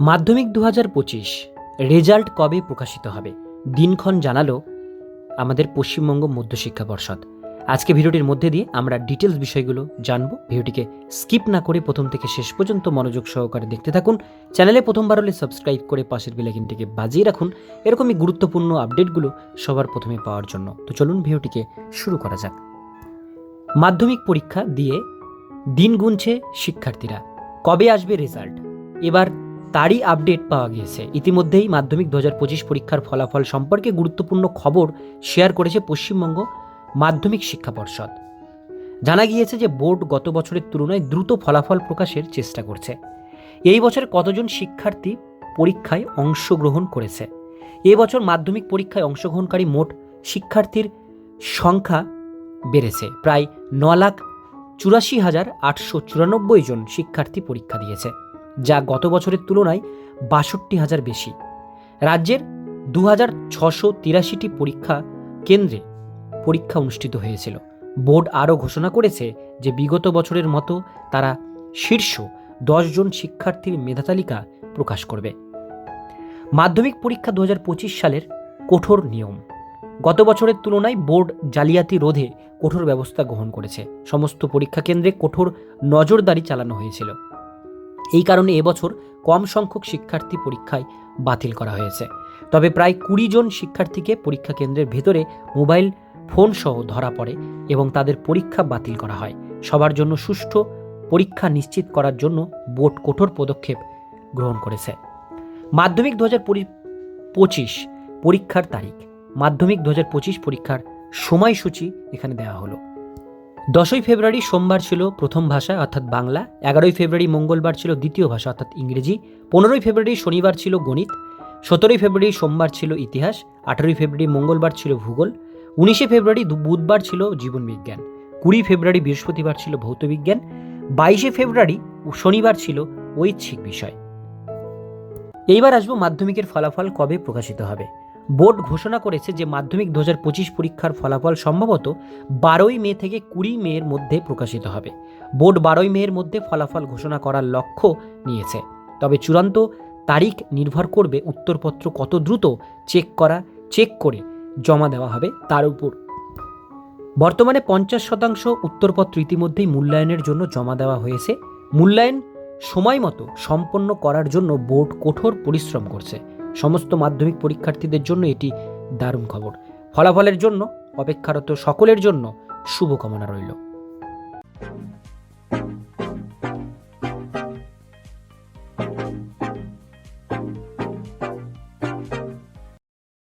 মাধ্যমিক দু হাজার পঁচিশ রেজাল্ট কবে প্রকাশিত হবে? দিনক্ষণ জানালো আমাদের পশ্চিমবঙ্গ মধ্যশিক্ষা পর্ষদ। আজকে ভিডিওটির মধ্যে দিয়ে আমরা ডিটেলস বিষয়গুলো জানব। ভিডিওটিকে স্কিপ না করে প্রথম থেকে শেষ পর্যন্ত মনোযোগ সহকারে দেখতে থাকুন। চ্যানেলে প্রথমবার হলে সাবস্ক্রাইব করে পাশের বেলাইকিনটিকে বাজিয়ে রাখুন। এরকমই গুরুত্বপূর্ণ আপডেটগুলো সবার প্রথমে পাওয়ার জন্য। তো চলুন ভিডিওটিকে শুরু করা যাক। মাধ্যমিক পরীক্ষা দিয়ে দিন গুনছে শিক্ষার্থীরা। কবে আসবে রেজাল্ট? এবার তারই আপডেট পাওয়া গিয়েছে। ইতিমধ্যেই মাধ্যমিক দু হাজার পঁচিশ পরীক্ষার ফলাফল সম্পর্কে গুরুত্বপূর্ণ খবর শেয়ার করেছে পশ্চিমবঙ্গ মাধ্যমিক শিক্ষা পর্ষদ। জানা গিয়েছে যে বোর্ড গত বছরের তুলনায় দ্রুত ফলাফল প্রকাশের চেষ্টা করছে। এই বছর কতজন শিক্ষার্থী পরীক্ষায় অংশগ্রহণ করেছে? এবছর মাধ্যমিক পরীক্ষায় অংশগ্রহণকারী মোট শিক্ষার্থীর সংখ্যা বেড়েছে। প্রায় ন লাখ চুরাশি হাজার আটশো চুরানব্বই জন শিক্ষার্থী পরীক্ষা দিয়েছে। যা গত বছরের তুলনায় বাষট্টি হাজার বেশি। রাজ্যের দু হাজার ছশো তিরাশিটি পরীক্ষা কেন্দ্রে পরীক্ষা অনুষ্ঠিত হয়েছিল। বোর্ড আরও ঘোষণা করেছে যে বিগত বছরের মতো তারা শীর্ষ দশজন শিক্ষার্থীর মেধাতালিকা প্রকাশ করবে। মাধ্যমিক পরীক্ষা দু হাজার পঁচিশ সালের কঠোর নিয়ম। গত বছরের তুলনায় বোর্ড জালিয়াতি রোধে কঠোর ব্যবস্থা গ্রহণ করেছে। সমস্ত পরীক্ষা কেন্দ্রে কঠোর নজরদারি চালানো হয়েছিল। এই কারণে এবছর কম সংখ্যক শিক্ষার্থী পরীক্ষায় বাতিল করা হয়েছে। তবে প্রায় কুড়ি জন শিক্ষার্থীকে পরীক্ষা কেন্দ্রের ভেতরে মোবাইল ফোন সহ ধরা পড়ে এবং তাদের পরীক্ষা বাতিল করা হয়। সবার জন্য সুষ্ঠু পরীক্ষা নিশ্চিত করার জন্য বোর্ড কঠোর পদক্ষেপ গ্রহণ করেছে। মাধ্যমিক দু হাজার পঁচিশ পরীক্ষার তারিখ। মাধ্যমিক দু হাজার পঁচিশ পরীক্ষার সময়সূচি এখানে দেওয়া হলো। দশই ফেব্রুয়ারি সোমবার ছিল প্রথম ভাষা, অর্থাৎ বাংলা। এগারোই ফেব্রুয়ারি মঙ্গলবার ছিল দ্বিতীয় ভাষা, অর্থাৎ ইংরেজি। পনেরোই ফেব্রুয়ারি শনিবার ছিল গণিত। সতেরোই ফেব্রুয়ারি সোমবার ছিল ইতিহাস। আঠারোই ফেব্রুয়ারি মঙ্গলবার ছিল ভূগোল। উনিশে ফেব্রুয়ারি বুধবার ছিল জীবনবিজ্ঞান। কুড়ি ফেব্রুয়ারি বৃহস্পতিবার ছিল ভৌতবিজ্ঞান। বাইশে ফেব্রুয়ারি শনিবার ছিল ঐচ্ছিক বিষয়। এইবার আসব মাধ্যমিকের ফলাফল কবে প্রকাশিত হবে? বোর্ড ঘোষণা করেছে যে মাধ্যমিক দু হাজার পঁচিশ পরীক্ষার ফলাফল সম্ভবত বারোই মে থেকে কুড়ি মেয়ের মধ্যে প্রকাশিত হবে। বোর্ড বারোই মেয়ের মধ্যে ফলাফল ঘোষণা করার লক্ষ্য নিয়েছে। তবে চূড়ান্ত তারিখ নির্ভর করবে উত্তরপত্র কত দ্রুত চেক করা, চেক করে জমা দেওয়া হবে তার উপর। বর্তমানে পঞ্চাশ শতাংশ উত্তরপত্র ইতিমধ্যেই মূল্যায়নের জন্য জমা দেওয়া হয়েছে। মূল্যায়ন সময় মতো সম্পন্ন করার জন্য বোর্ড কঠোর পরিশ্রম করছে। সমস্ত মাধ্যমিক পরীক্ষার্থীদের জন্য এটি দারুণ খবর। ফলাফলের জন্য অপেক্ষারত সকলের জন্য শুভকামনা রইল।